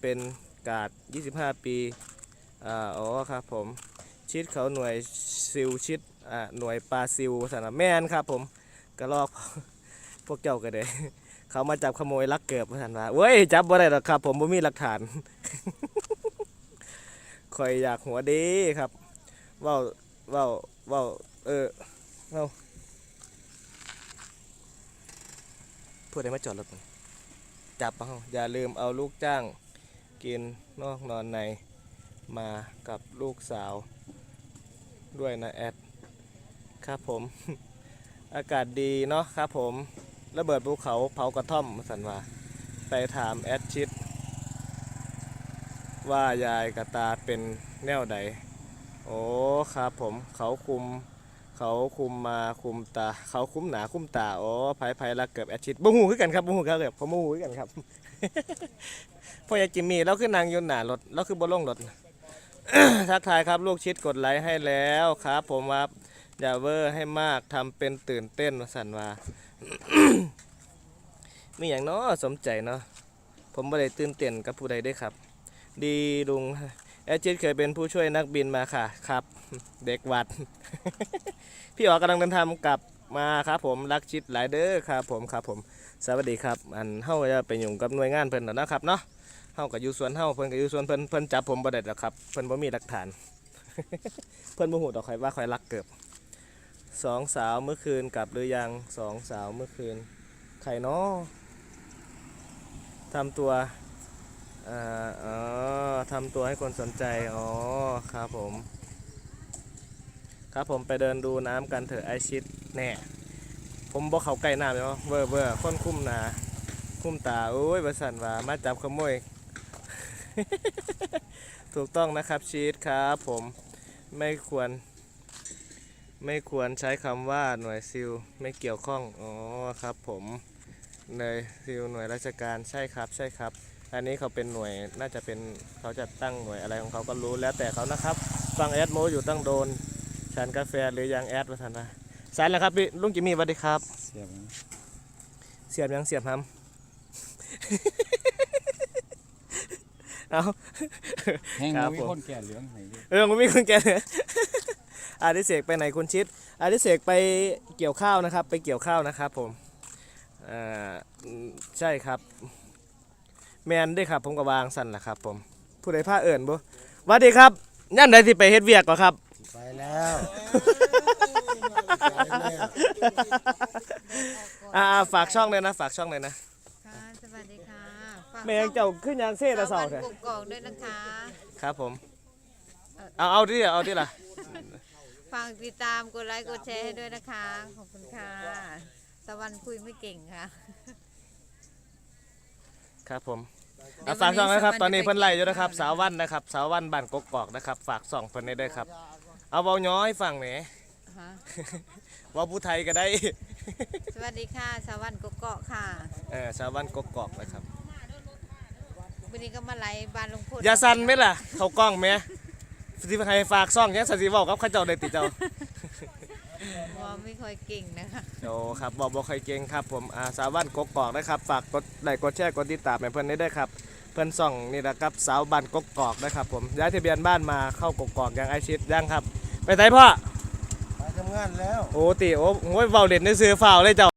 เป็นกาด 25 ปีอ่าอ๋อครับผมชิดเขาหน่วยซิลชิดอ่าหน่วยปลาซิลสนามแม่นครับผมกระลอกพวกเจ้าก็ได้เขามาจับขโมยลักเกือบมาสันว่าเว้ยจับบ่ได้หรอกครับ ผมบ่มีหลักฐานคอยอยากหัวดีครับเว้าเว้าเว้าเออเว้าพูดได้มาจอดรถจับมาเฮาอย่าลืมเอาลูกจ้าง กินนอกนอนในมากับลูกสาวด้วยนะแอดครับผม อากาศดีเนาะครับผมระเบิดภูเขาเผากระท่อมสันว่าไปถามแอดชิด ว่ายายกับตาเป็นแนวใดโอ้ครับผมเขาคุม เขาคุมมาคุมตา เขาคุ้มหนาคุ้มตาโอ้ไผไผละเกือบแอดชิดบ่หูคือกันครับบ่หูครับเกือบผมบ่หูคือกันครับพ่อยายจิมมี่เราคือนางยนหนารถเราคือบ่ลงรถทักทายครับลูกชิดกดไลค์ให้แล้วครับ ผมว่าอย่าเวอร์ให้มากทำเป็นตื่นเต้นสันว่ามีอย่างเนาะสมใจเนาะผมบ่ได้ตื่นเต้นกับผู้ใดได้ครับ ดีลุงแอดจิตเคยเป็นผู้ช่วยนักบินมาค่ะครับ เด็กวัด พี่อ๋อกำลังเดินทางกลับมาครับผมรักชิดหลายเด้อครับผมครับผมสวัสดีครับ อันเฮาจะไปยุ่งกับหน่วยงานเพิ่นแล้วนะครับเนาะเฮากับอยู่สวนเฮาเพิ่นกับอยู่สวนเพิ่นเพิ่นจับผมบ่ได้หรอกครับเพิ่นบ่มีหลักฐาน เพิ่นบ่ฮู้ดอกใครว่าใครรักเกิบสองสาวเมื่อคืนกลับหรือยังสองสาวเมื่อคืนใครเนาะทำตัวอ่าอ๋อทำตัวให้คนสนใจ อ๋อ ครับผม ครับผมไปเดินดูน้ำกันเถอะไอชิดแน่ผมบอกเขาใกล้น้ำเนาะเบอร์เบอร์คนคุ้มนาคุ้มตาโอ้ยบริษัทว่ามาจับขโมย ถูกต้องนะครับชีสครับผมไม่ควร ไม่ควรใช้คำว่าหน่วยซิลไม่เกี่ยวข้องอ๋อครับ ผมหน่วยซิลหน่วยราชการใช่ครับ ใช่ครับ อันนี้เขาเป็นหน่วยน่าจะเป็นเขาจะตั้งหน่วยอะไรของเขาก็รู้แล้วแต่เขานะครับ ฟังแอดโมอยู่ตั้งโดนานกาแฟหรือยังแอดวะท่านนะสายแล้วครับพี่ลุงจิมมี่สวัสดีครับ เสียบนะเสียบยังเสียบทำเอาแห้งครับมีผมคนแก่เหลืองให้อยู่เออมันมีคนแก่เลยอาดิเสกไปไหนคุณชิดอาดิเสกไปเกี่ยวข้าวนะครับ ไปเกี่ยวข้าวนะครับผมอ่าอืมใช่ครับ แมนได้ครับผมก็วางสั่นแหละครับ ผม ผู้ใดผ้าเอิ่นบ่สวัสดีครับย่านใดที่ไปเฮ็ดเวียกก่อครับไป แล้วอ่าฝากช่องเลยนะ ฝากช่องเลยนะ ค่ะสวัสดีค่ะฝากแม่งเจ้าขึ้นยางเซ่ตะเสาสาวแท้วันกกอกด้วยนะคะครับผม เอาเอาดิเอาดิล่ะ ฝากติดตามกดไลค์กดแชร์ให้ด้วยนะคะ ขอบคุณค่ะสวรรค์คุยไม่เก่งค่ะ ครับผมเดี๋เอายวฝากช่องนะครับวันนี้ตอนนี้เพิ่นไล่อยู่นะครับจะไปสาววันนะครับ สาววันบ้านกกอกนะครับ ฝากส่องเพิ่นได้ด้วยครับ เอาเบาย้อยฟังแหมฮะเว่าผู้ไทยก็ได้ สวัสดีค่ะ สวรรค์กกอกค่ะเออสาววันกกอกนะครับ วันนี้ก็มาไล่บ้านลุงพลอย่าสั่นไหมล่ะ เขากล้องไหมสิให้ฝากซ่องยังสันสิบอกกับเข้าเจ้าได้ติเจ้าว่าไม่ค่อยเก่งนะคะโอ้ครับบอกบอกใครเก่งครับผมอาสาวบ้านกกอกนะครับ ฝากกดไลค์กดแชร์กดติดตามให้เพื่อนได้ด้วยครับ เพื่อนส่องนี่นะครับสาวบ้านกกอกนะครับผมย้ายทะเบียนบ้านมาเข้ากกอกยังไอชิดยังครับ ไปไหนพ่อไปทำงานแล้ว โอ้ติโอ้โหเบาเด่นในซื้อฝ่าวเลยเจ้า